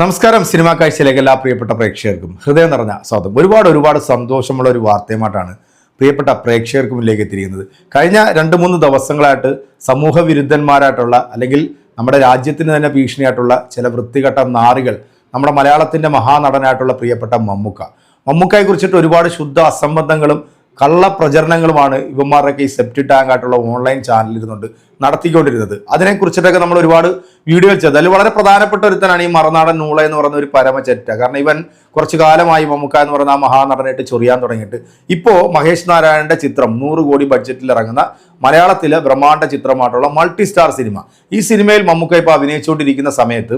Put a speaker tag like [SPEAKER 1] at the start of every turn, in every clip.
[SPEAKER 1] നമസ്കാരം. സിനിമാ കാഴ്ചയിലേക്ക് എല്ലാ പ്രിയപ്പെട്ട പ്രേക്ഷകർക്കും ഹൃദയം നിറഞ്ഞ സ്വാഗതം. ഒരുപാട് ഒരുപാട് സന്തോഷമുള്ള ഒരു വാർത്തയുമായിട്ടാണ് പ്രിയപ്പെട്ട പ്രേക്ഷകർക്ക് മുന്നിലേക്ക് എത്തിയിരിക്കുന്നത്. കഴിഞ്ഞ രണ്ട് മൂന്ന് ദിവസങ്ങളായിട്ട് സമൂഹ വിരുദ്ധന്മാരായിട്ടുള്ള അല്ലെങ്കിൽ നമ്മുടെ രാജ്യത്തിന് തന്നെ ഭീഷണിയായിട്ടുള്ള ചില വൃത്തികെട്ട നാറികൾ നമ്മുടെ മലയാളത്തിന്റെ മഹാനടനായിട്ടുള്ള പ്രിയപ്പെട്ട മമ്മൂക്ക. മമ്മൂക്കയെ കുറിച്ചിട്ട് ഒരുപാട് ശുദ്ധ അസംബന്ധങ്ങളും കള്ളപ്രചരണങ്ങളുമാണ് ഇവന്മാരുടെയൊക്കെ ഈ സെപ്റ്റി ടാങ്ക് ആയിട്ടുള്ള ഓൺലൈൻ ചാനലിരുന്നുണ്ട് നടത്തിക്കൊണ്ടിരുന്നത്. അതിനെക്കുറിച്ചിട്ടൊക്കെ നമ്മൾ ഒരുപാട് വീഡിയോകൾ ചെയ്തു. അതിൽ വളരെ പ്രധാനപ്പെട്ട ഒരുത്തനാണ് ഈ മറനാടൻ നൂള എന്ന് പറയുന്ന ഒരു പരമചെറ്റ കാരണം ഇവൻ കുറച്ചു കാലമായി മമ്മുക്ക എന്ന് പറയുന്ന ആ മഹാനടനായിട്ട് ചൊറിയാൻ തുടങ്ങിയിട്ട്. ഇപ്പോൾ മഹേഷ് നാരായണന്റെ ചിത്രം നൂറ് കോടി ബഡ്ജറ്റിൽ ഇറങ്ങുന്ന മലയാളത്തിലെ ബ്രഹ്മാണ്ഡ ചിത്രമായിട്ടുള്ള മൾട്ടി സ്റ്റാർ സിനിമ. ഈ സിനിമയിൽ മമ്മൂക്ക ഇപ്പോൾ അഭിനയിച്ചുകൊണ്ടിരിക്കുന്ന സമയത്ത്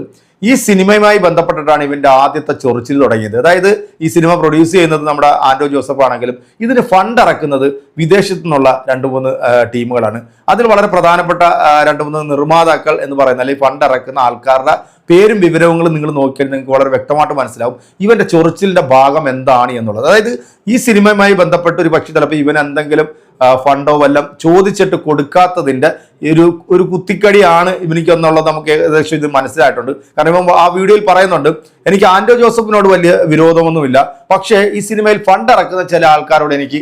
[SPEAKER 1] ഈ സിനിമയുമായി ബന്ധപ്പെട്ടിട്ടാണ് ഇവന്റെ ആദ്യത്തെ ചൊറിച്ചിൽ തുടങ്ങിയത്. അതായത് ഈ സിനിമ പ്രൊഡ്യൂസ് ചെയ്യുന്നത് നമ്മുടെ ആൻഡോ ജോസഫ് ആണെങ്കിലും ഇതിന് ഫണ്ട് ഇറക്കുന്നത് വിദേശത്തു നിന്നുള്ള രണ്ട് മൂന്ന് ടീമുകളാണ്. അതിൽ വളരെ പ്രധാനപ്പെട്ട ആ, രണ്ട് മൂന്ന് നിർമ്മാതാക്കൾ എന്ന് പറയുന്ന അല്ലെങ്കിൽ ഫണ്ട് ഇറക്കുന്ന ആൾക്കാരുടെ പേരും വിവരങ്ങളും നിങ്ങൾ നോക്കിയാൽ നിങ്ങൾക്ക് വളരെ വ്യക്തമായിട്ട് മനസ്സിലാവും ഇവന്റെ ചൊറിച്ചിലിന്റെ ഭാഗം എന്താണ് എന്നുള്ളത്. അതായത് ഈ സിനിമയുമായി ബന്ധപ്പെട്ട് ഒരു പക്ഷി ചിലപ്പോൾ ഇവൻ എന്തെങ്കിലും ഫണ്ടോ വല്ലതും ചോദിച്ചിട്ട് കൊടുക്കാത്തതിന്റെ ഒരു ഒരു കുത്തിക്കടിയാണ് ഇവനിക്കെന്നുള്ളത് നമുക്ക് ഏകദേശം ഇത് മനസ്സിലായിട്ടുണ്ട്. കാരണം ഇപ്പം ആ വീഡിയോയിൽ പറയുന്നുണ്ട് എനിക്ക് ആന്റോ ജോസഫിനോട് വലിയ വിരോധമൊന്നുമില്ല. പക്ഷേ ഈ സിനിമയിൽ ഫണ്ട് ഇറക്കുന്ന ചില ആൾക്കാരോട് എനിക്ക്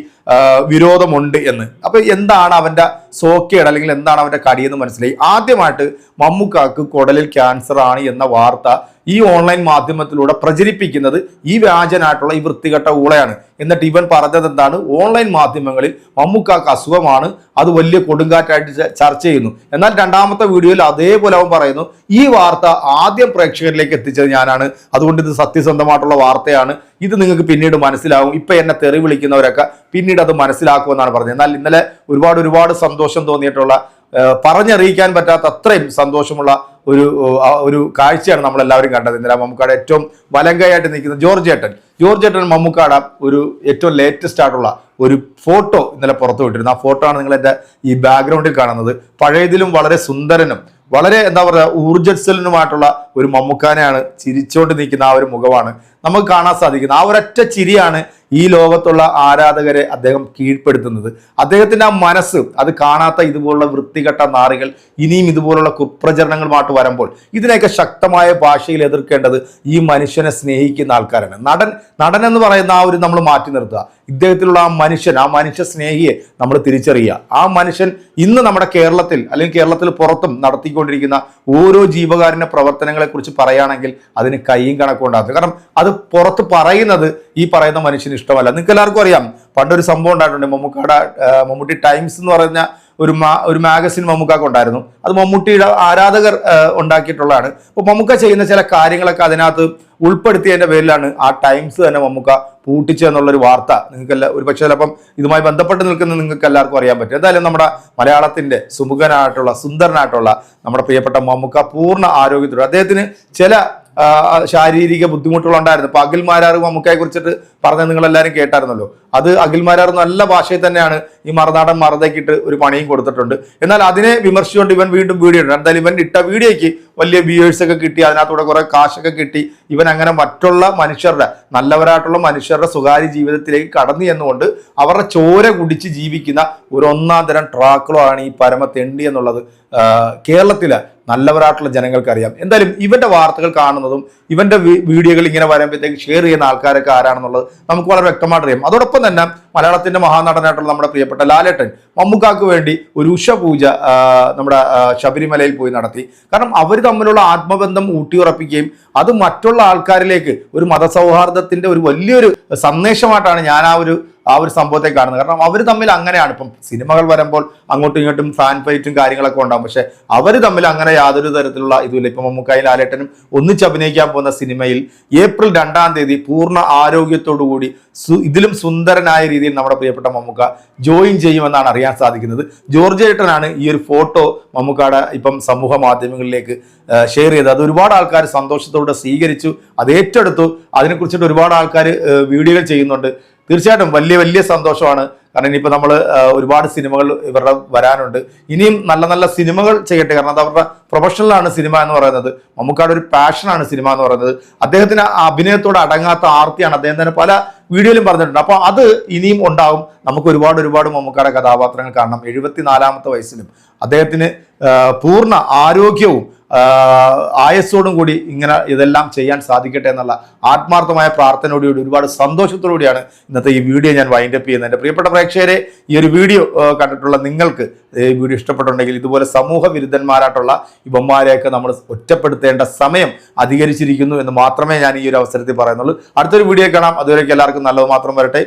[SPEAKER 1] വിരോധമുണ്ട് എന്ന്. അപ്പോൾ എന്താണ് അവന്റെ സോക്കേട് അല്ലെങ്കിൽ എന്താണ് അവന്റെ കടിയെന്ന് മനസ്സിലായി. ആദ്യമായിട്ട് മമ്മൂക്കാക്ക് കുടലിൽ ക്യാൻസർ ആണ് എന്ന വാർത്ത ഈ ഓൺലൈൻ മാധ്യമത്തിലൂടെ പ്രചരിപ്പിക്കുന്നത് ഈ വ്യാജനായിട്ടുള്ള ഈ വൃത്തികെട്ട ഊളയാണ്. എന്നിട്ട് ഇവൻ പറഞ്ഞത് എന്താണ്? ഓൺലൈൻ മാധ്യമങ്ങളിൽ മമ്മൂക്കാക്ക് അസുഖമാണ് അത് വലിയ കൊടുങ്കാറ്റായിട്ട് ചർച്ച ചെയ്യുന്നു. എന്നാൽ രണ്ടാമത്തെ വീഡിയോയിൽ അതേപോലെ അവൻ പറയുന്നു ഈ വാർത്ത ആദ്യം പ്രേക്ഷകരിലേക്ക് എത്തിച്ചത് ഞാനാണ്. അതുകൊണ്ട് ഇത് സത്യസന്ധമായിട്ടുള്ള വാർത്തയാണ്. ഇത് നിങ്ങൾക്ക് പിന്നീട് മനസ്സിലാവും ഇപ്പൊ എന്നെ തെറി വിളിക്കുന്നവരൊക്കെ പിന്നീട് അത് മനസ്സിലാക്കുമെന്നാണ് പറഞ്ഞത്. എന്നാൽ ഇന്നലെ ഒരുപാട് ഒരുപാട് സന്തോഷം തോന്നിയിട്ടുള്ള പറഞ്ഞറിയിക്കാൻ പറ്റാത്ത അത്രയും സന്തോഷമുള്ള ഒരു ഒരു കാഴ്ചയാണ് നമ്മളെല്ലാവരും കണ്ടത്. ഇന്നലെ മമ്മൂക്കാട് ഏറ്റവും വലങ്കയായിട്ട് നിൽക്കുന്ന ജോർജ് ഏട്ടൻ. ജോർജ് ഏട്ടൻ മമ്മൂക്കാട ഒരു ഏറ്റവും ലേറ്റസ്റ്റ് ആയിട്ടുള്ള ഒരു ഫോട്ടോ ഇന്നലെ പുറത്തു വിട്ടിരുന്നു. ആ ഫോട്ടോ ആണ് നിങ്ങൾ എന്റെ ഈ ബാക്ക്ഗ്രൗണ്ടിൽ കാണുന്നത്. പഴയതിലും വളരെ സുന്ദരനും വളരെ എന്താ പറയുക ഊർജസ്വലനുമായിട്ടുള്ള ഒരു മമ്മൂക്കാനെയാണ് ചിരിച്ചുകൊണ്ട് നിൽക്കുന്ന ആ ഒരു മുഖമാണ് നമുക്ക് കാണാൻ സാധിക്കുന്നത്. ആ ഒരൊറ്റ ചിരിയാണ് ഈ ലോകത്തുള്ള ആരാധകരെ അദ്ദേഹം കീഴ്പ്പെടുത്തുന്നത്. അദ്ദേഹത്തിന്റെ ആ മനസ്സ് അത് കാണാത്ത ഇതുപോലുള്ള വൃത്തികെട്ട നാറികൾ ഇനിയും ഇതുപോലുള്ള കുപ്രചരണങ്ങളുമായിട്ട് വരുമ്പോൾ ഇതിനെയൊക്കെ ശക്തമായ ഭാഷയിൽ എതിർക്കേണ്ടത് ഈ മനുഷ്യനെ സ്നേഹിക്കുന്ന ആൾക്കാരാണ്. നടൻ നടൻ എന്ന് പറയുന്ന ആ ഒരു നമ്മൾ മാറ്റി നിർത്തുക. ഇദ്ദേഹത്തിലുള്ള ആ മനുഷ്യൻ ആ മനുഷ്യ സ്നേഹിയെ നമ്മൾ തിരിച്ചറിയുക. ആ മനുഷ്യൻ ഇന്ന് നമ്മുടെ കേരളത്തിൽ അല്ലെങ്കിൽ കേരളത്തിൽ പുറത്തും നടത്തിക്കൊണ്ടിരിക്കുന്ന ഓരോ ജീവകാരുണ്യ പ്രവർത്തനങ്ങളെ കുറിച്ച് പറയുകയാണെങ്കിൽ അതിന് കൈയും കണക്കുണ്ടാകും കാരണം അത് പുറത്ത് പറയുന്നത് ഈ പറയുന്ന മനുഷ്യന് ഇഷ്ടമല്ല. നിങ്ങൾക്ക് എല്ലാവർക്കും അറിയാം പണ്ടൊരു സംഭവം ഉണ്ടായിട്ടുണ്ട്. മമ്മൂക്കാടെ മമ്മൂട്ടി ടൈംസ് എന്ന് പറയുന്ന ഒരു മാ ഒരു മാഗസിൻ മമ്മൂക്കാക്ക് ഉണ്ടായിരുന്നു. അത് മമ്മൂട്ടിയുടെ ആരാധകർ ഉണ്ടാക്കിയിട്ടുള്ളതാണ്. അപ്പോൾ മമ്മൂക്ക ചെയ്യുന്ന ചില കാര്യങ്ങളൊക്കെ അതിനകത്ത് ഉൾപ്പെടുത്തിയതിന്റെ പേരിലാണ് ആ ടൈംസ് തന്നെ മമ്മൂക്ക പൂട്ടിച്ചു എന്നുള്ളൊരു വാർത്ത. നിങ്ങൾക്കെല്ലാം ഒരു പക്ഷേ ചിലപ്പം ഇതുമായി ബന്ധപ്പെട്ട് നിൽക്കുന്ന നിങ്ങൾക്ക് എല്ലാവർക്കും അറിയാൻ പറ്റും. എന്തായാലും നമ്മുടെ മലയാളത്തിന്റെ സുമുഖനായിട്ടുള്ള സുന്ദരനായിട്ടുള്ള നമ്മുടെ പ്രിയപ്പെട്ട മമ്മൂക്ക പൂർണ ആരോഗ്യത്തോടെ അദ്ദേഹത്തിന് ചില ശാരീരിക ബുദ്ധിമുട്ടുകളുണ്ടായിരുന്നു. അഖിൽ മാരാറും മമ്മൂക്കയെ കുറിച്ചിട്ട് പറഞ്ഞത് നിങ്ങൾ എല്ലാവരും കേട്ടായിരുന്നല്ലോ. അത് അഖിൽമാരാർ നല്ല ഭാഷയിൽ തന്നെയാണ് ഈ മറുനാടൻ മറുതയ്ക്കിട്ട് ഒരു പണിയും കൊടുത്തിട്ടുണ്ട്. എന്നാൽ അതിനെ വിമർശിച്ചുകൊണ്ട് ഇവൻ വീണ്ടും വീഡിയോ ഇടും. എന്തായാലും ഇവൻ ഇട്ട വീഡിയോയ്ക്ക് വലിയ വ്യൂവേഴ്സ് ഒക്കെ കിട്ടി അതിനകത്തൂടെ കുറെ കാശൊക്കെ കിട്ടി. ഇവൻ അങ്ങനെ മറ്റുള്ള മനുഷ്യരുടെ നല്ലവരായിട്ടുള്ള മനുഷ്യരുടെ സ്വകാര്യ ജീവിതത്തിലേക്ക് കടന്നു എന്നുകൊണ്ട് അവരുടെ ചോര കുടിച്ച് ജീവിക്കുന്ന ഒരു ഒന്നാം തരം ട്രാക്കുകളാണ് ഈ പരമ തെണ്ടി എന്നുള്ളത് കേരളത്തിലെ നല്ലവരായിട്ടുള്ള ജനങ്ങൾക്കറിയാം. എന്തായാലും ഇവന്റെ വാർത്തകൾ കാണുന്നതും ഇവന്റെ വീഡിയോകൾ ഇങ്ങനെ വരുമ്പോഴത്തേക്ക് ഷെയർ ചെയ്യുന്ന ആൾക്കാരൊക്കെ ആരാണെന്നുള്ളത് നമുക്ക് വളരെ വ്യക്തമായിട്ട് അറിയാം. അതോടൊപ്പം തന്നെ മലയാളത്തിന്റെ മഹാനടനായിട്ടുള്ള നമ്മുടെ പ്രിയപ്പെട്ട ലാലേട്ടൻ മമ്മൂക്കാക്ക് വേണ്ടി ഒരു ഉഷപൂജ പൂജ നമ്മുടെ ശബരിമലയിൽ പോയി നടത്തി. കാരണം അവർ തമ്മിലുള്ള ആത്മബന്ധം ഊട്ടിയുറപ്പിക്കുകയും അത് മറ്റുള്ള ആൾക്കാരിലേക്ക് ഒരു മതസൗഹാർദ്ദത്തിന്റെ ഒരു വലിയൊരു സന്ദേശമായിട്ടാണ് ഞാൻ ആ ഒരു ആ ഒരു സംഭവത്തെ കാണുന്നത്. കാരണം അവർ തമ്മിൽ അങ്ങനെയാണ്. ഇപ്പം സിനിമകൾ വരുമ്പോൾ അങ്ങോട്ടും ഇങ്ങോട്ടും ഫാൻ ഫൈറ്റും കാര്യങ്ങളൊക്കെ ഉണ്ടാകും പക്ഷെ അവർ തമ്മിൽ അങ്ങനെ യാതൊരു തരത്തിലുള്ള ഇതുമില്ല. ഇപ്പം മമ്മൂക്കായി ലാലേട്ടനും ഒന്നിച്ച് അഭിനയിക്കാൻ പോകുന്ന സിനിമയിൽ ഏപ്രിൽ രണ്ടാം തീയതി പൂർണ ആരോഗ്യത്തോടു കൂടി ഇതിലും സുന്ദരനായ രീതിയിൽ നമ്മുടെ പ്രിയപ്പെട്ട മമ്മൂക്ക ജോയിൻ ചെയ്യുമെന്നാണ് അറിയാൻ സാധിക്കുന്നത്. ജോർജ് ഏട്ടനാണ് ഈ ഒരു ഫോട്ടോ മമ്മൂക്കാടെ ഇപ്പം സമൂഹ മാധ്യമങ്ങളിലേക്ക് ഷെയർ ചെയ്തത്. അത് ഒരുപാട് ആൾക്കാർ സന്തോഷത്തോടെ സ്വീകരിച്ചു. അത് ഏറ്റെടുത്തു. അതിനെക്കുറിച്ചിട്ട് ഒരുപാട് ആൾക്കാർ വീഡിയോകൾ ചെയ്യുന്നുണ്ട്. തീർച്ചയായിട്ടും വലിയ വലിയ സന്തോഷമാണ്. കാരണം ഇനിയിപ്പോൾ നമ്മൾ ഒരുപാട് സിനിമകൾ ഇവരുടെ വരാനുണ്ട്. ഇനിയും നല്ല നല്ല സിനിമകൾ ചെയ്യട്ടെ. കാരണം അത് അവരുടെ പ്രൊഫഷണലാണ് സിനിമ എന്ന് പറയുന്നത്. മമ്മൂക്കാട് ഒരു പാഷനാണ് സിനിമ എന്ന് പറയുന്നത്. അദ്ദേഹത്തിന് അഭിനയത്തോട് അടങ്ങാത്ത ആർത്തിയാണ് അദ്ദേഹം തന്നെ പല വീഡിയോയിലും പറഞ്ഞിട്ടുണ്ട്. അപ്പോൾ അത് ഇനിയും ഉണ്ടാവും. നമുക്ക് ഒരുപാട് ഒരുപാട് മമ്മൂക്കാടെ കഥാപാത്രങ്ങൾ കാണണം. എഴുപത്തിനാലാമത്തെ വയസ്സിലും അദ്ദേഹത്തിന് പൂർണ ആരോഗ്യവും ആയസ്സോടും കൂടി ഇങ്ങനെ ഇതെല്ലാം ചെയ്യാൻ സാധിക്കട്ടെ എന്നുള്ള ആത്മാർത്ഥമായ പ്രാർത്ഥനയോടുകൂടി ഒരുപാട് സന്തോഷത്തോടുകൂടിയാണ് ഇന്നത്തെ ഈ വീഡിയോ ഞാൻ വൈൻഡപ്പ് ചെയ്യുന്നത്. എന്റെ പ്രിയപ്പെട്ട പ്രേക്ഷകരെ ഈ ഒരു വീഡിയോ കണ്ടിട്ടുള്ള നിങ്ങൾക്ക് ഈ വീഡിയോ ഇഷ്ടപ്പെട്ടുണ്ടെങ്കിൽ ഇതുപോലെ സമൂഹ വിരുദ്ധന്മാരായിട്ടുള്ള ഇവന്മാരെയൊക്കെ നമ്മൾ ഒറ്റപ്പെടുത്തേണ്ട സമയം അധികരിച്ചിരിക്കുന്നു എന്ന് മാത്രമേ ഞാൻ ഈ ഒരു അവസരത്തിൽ പറയുന്നുള്ളൂ. അടുത്തൊരു വീഡിയോ കാണാം. അതുവരെയൊക്കെ എല്ലാവർക്കും നല്ലത് മാത്രം വരട്ടെ.